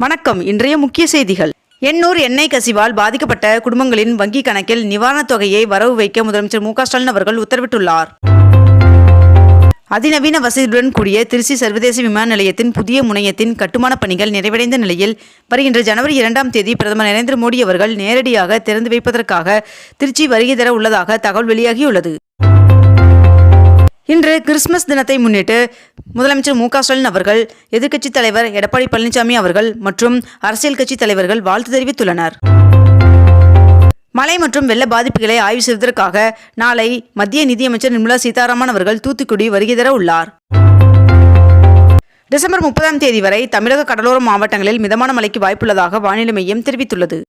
வணக்கம். இன்றைய முக்கிய செய்திகள். எண்ணூர் எண்ணெய் கசிவால் பாதிக்கப்பட்ட குடும்பங்களின் வங்கி கணக்கில் நிவாரணத் தொகையை வரவு வைக்க முதலமைச்சர் மு ஸ்டாலின் அவர்கள் உத்தரவிட்டுள்ளார். அதிநவீன வசதியுடன் கூடிய திருச்சி சர்வதேச விமான நிலையத்தின் புதிய முனையத்தின் கட்டுமானப் பணிகள் நிறைவடைந்த நிலையில் வருகின்ற ஜனவரி இரண்டாம் தேதி பிரதமர் நரேந்திர மோடி அவர்கள் நேரடியாக திறந்து வைப்பதற்காக திருச்சி வருகை தர உள்ளதாக தகவல் வெளியாகியுள்ளது. இன்று கிறிஸ்துமஸ் தினத்தை முன்னிட்டு முதலமைச்சர் மு ஸ்டாலின் அவர்கள் எதிர்க்கட்சித் தலைவர் எடப்பாடி பழனிசாமி அவர்கள் மற்றும் அரசியல் கட்சித் தலைவர்கள் வாழ்த்து தெரிவித்துள்ளனர். மழை மற்றும் வெள்ள பாதிப்புகளை ஆய்வு செய்வதற்காக நாளை மத்திய நிதியமைச்சர் நிர்மலா சீதாராமன் அவர்கள் தூத்துக்குடி வருகை தர உள்ளார். டிசம்பர் முப்பதாம் தேதி வரை தமிழக கடலோர மாவட்டங்களில் மிதமான மழைக்கு வாய்ப்புள்ளதாக வானிலை மையம் தெரிவித்துள்ளது.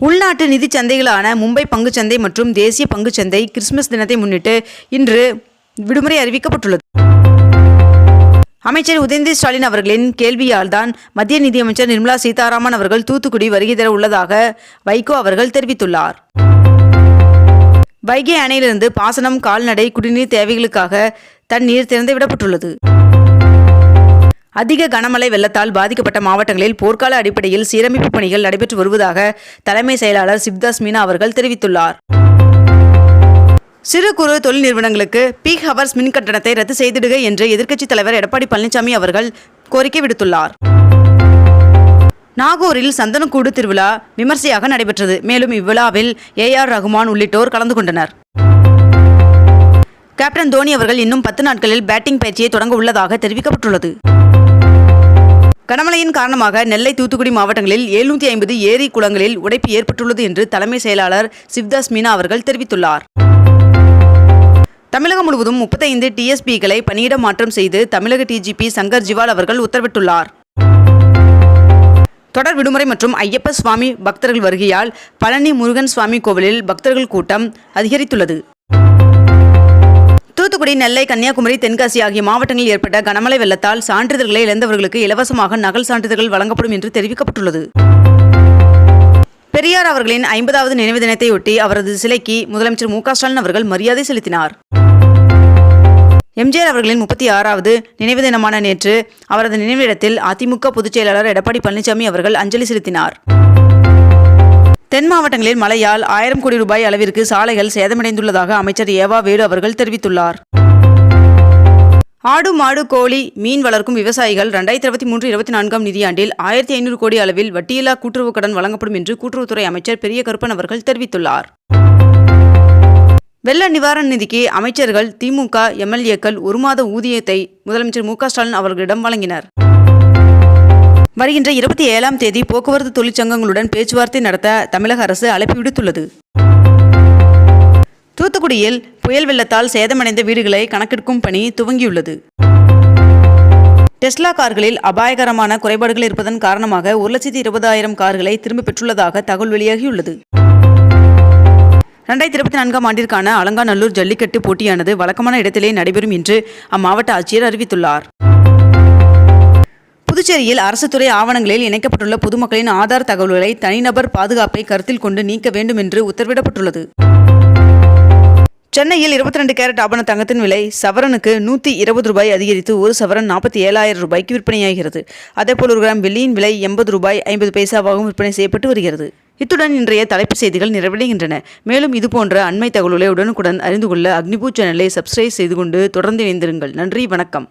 உள்நாட்டு நிதிச் சந்தைகளான மும்பை பங்குச்சந்தை மற்றும் தேசிய பங்குச்சந்தை கிறிஸ்துமஸ் தினத்தை முன்னிட்டு இன்று விடுமுறை அறிவிக்கப்பட்டுள்ளது. அமைச்சர் உதயநிதி ஸ்டாலின் அவர்களின் கேள்வியால் தான் மத்திய நிதியமைச்சர் நிர்மலா சீதாராமன் அவர்கள் தூத்துக்குடி வருகை தர உள்ளதாக வைகோ அவர்கள் தெரிவித்துள்ளார். வைகை அணையிலிருந்து பாசனம் கால்நடை குடிநீர் தேவைகளுக்காக தண்ணீர் திறந்துவிடப்பட்டுள்ளது. அதிக கனமழை வெள்ளத்தால் பாதிக்கப்பட்ட மாவட்டங்களில் போர்க்கால அடிப்படையில் சீரமைப்பு பணிகள் நடைபெற்று வருவதாக தலைமை செயலாளர் சிவ்தாஸ் மீனா அவர்கள் தெரிவித்துள்ளார். சிறு குறு தொழில் நிறுவனங்களுக்கு பீக் ஹவர்ஸ் மின் கட்டணத்தை ரத்து செய்திடுக என்று எதிர்க்கட்சித் தலைவர் எடப்பாடி பழனிசாமி அவர்கள் கோரிக்கை விடுத்துள்ளார். நாகூரில் சந்தனக்கூடு திருவிழா விமர்சையாக நடைபெற்றது. மேலும் இவ்விழாவில் ஏ ஆர் ரகுமான் உள்ளிட்டோர் கலந்து கொண்டனர். கேப்டன் தோனி அவர்கள் இன்னும் பத்து நாட்களில் பேட்டிங் பயிற்சியை தொடங்க உள்ளதாக தெரிவிக்கப்பட்டுள்ளது. கனமழையின் காரணமாக நெல்லை தூத்துக்குடி மாவட்டங்களில் எழுநூற்றி ஐம்பது ஏரி குளங்களில் உடைப்பு ஏற்பட்டுள்ளது என்று தலைமை செயலாளர் சிவ்தாஸ் மீனா அவர்கள் தெரிவித்துள்ளார். தமிழகம் முழுவதும் முப்பத்தைந்து டிஎஸ்பிகளை பணியிட மாற்றம் செய்து தமிழக டிஜிபி சங்கர் ஜிவால் அவர்கள் உத்தரவிட்டுள்ளார். தொடர் விடுமுறை மற்றும் ஐயப்ப சுவாமி பக்தர்கள் வருகையால் பழனி முருகன் சுவாமி கோவிலில் பக்தர்கள் கூட்டம் அதிகரித்துள்ளது. தூத்துக்குடி நெல்லை கன்னியாகுமரி தென்காசி ஆகிய மாவட்டங்களில் ஏற்பட்ட கனமழை வெள்ளத்தால் சான்றிதழ்களை இழந்தவர்களுக்கு இலவசமாக நகல் சான்றிதழ்கள் வழங்கப்படும் என்று தெரிவிக்கப்பட்டுள்ளது. பெரியார் அவர்களின் ஐம்பதாவது நினைவு தினத்தையொட்டி அவரது சிலைக்கு முதலமைச்சர் மு ஸ்டாலின் அவர்கள் மரியாதை செலுத்தினார். எம்ஜிஆர் அவர்களின் முப்பத்தி ஆறாவது நினைவு தினமான நேற்று அவரது நினைவிடத்தில் அதிமுக பொதுச் செயலாளர் எடப்பாடி பழனிசாமி அவர்கள் அஞ்சலி செலுத்தினார். தென் மாவட்டங்களில் மழையால் ஆயிரம் கோடி ரூபாய் அளவிற்கு சாலைகள் சேதமடைந்துள்ளதாக அமைச்சர் ஏவா வேடு அவர்கள் தெரிவித்துள்ளார். ஆடு மாடு கோழி மீன் வளர்க்கும் விவசாயிகள் ரெண்டாயிரத்தி இருபத்தி மூன்று இருபத்தி நான்காம் நிதியாண்டில் ஆயிரத்தி ஐநூறு கோடி அளவில் வட்டியில்லா கூட்டுறவு கடன் வழங்கப்படும் என்று கூட்டுறவுத்துறை அமைச்சர் பெரிய கருப்பன் அவர்கள் தெரிவித்துள்ளார். வெள்ள நிவாரண நிதிக்கு அமைச்சர்கள் திமுக எம்எல்ஏக்கள் ஒரு மாத ஊதியத்தை முதலமைச்சர் மு ஸ்டாலின் அவர்களிடம் வழங்கினர். வருகின்ற இருபத்தி ஏழாம் தேதி போக்குவரத்து தொழிற்சங்கங்களுடன் பேச்சுவார்த்தை நடத்த தமிழக அரசு அழைப்பு விடுத்துள்ளது. தூத்துக்குடியில் புயல் வெள்ளத்தால் சேதமடைந்த வீடுகளை கணக்கெடுக்கும் பணி துவங்கியுள்ளது. டெஸ்லா கார்களில் அபாயகரமான குறைபாடுகள் இருப்பதன் காரணமாக ஒரு லட்சத்தி இருபதாயிரம் கார்களை திரும்ப பெற்றுள்ளதாக தகவல் வெளியாகியுள்ளது. ரெண்டாயிரத்தி இருபத்தி நான்காம் ஆண்டிற்கான அலங்காநல்லூர் ஜல்லிக்கட்டு போட்டியானது வழக்கமான இடத்திலே நடைபெறும் என்று அம்மாவட்ட ஆட்சியர் அறிவித்துள்ளார். புதுச்சேரியில் அரசு துறை ஆவணங்களில் இணைக்கப்பட்டுள்ள பொதுமக்களின் ஆதார் தகவல்களை தனிநபர் பாதுகாப்பை கருத்தில் கொண்டு நீக்க வேண்டும் என்று உத்தரவிடப்பட்டுள்ளது. சென்னையில் இருபத்தி ரெண்டு கேரட் ஆபண தங்கத்தின் விலை சவரனுக்கு நூற்றி இருபது ரூபாய் அதிகரித்து ஒரு சவரன் நாற்பத்தி ஏழாயிரம் ரூபாய்க்கு விற்பனையாகிறது. அதேபோல் ஒரு கிராம் வெள்ளியின் விலை எண்பது ரூபாய் ஐம்பது பைசாவாகவும் விற்பனை செய்யப்பட்டு வருகிறது. இத்துடன் இன்றைய தலைப்புச் செய்திகள் நிறைவடைகின்றன. மேலும் இதுபோன்ற அண்மை தகவல்களை உடனுக்குடன் அறிந்து கொள்ள அக்னிபூ சேனலை சப்ஸ்கிரைப் செய்து கொண்டு தொடர்ந்து இணைந்திருங்கள். நன்றி வணக்கம்.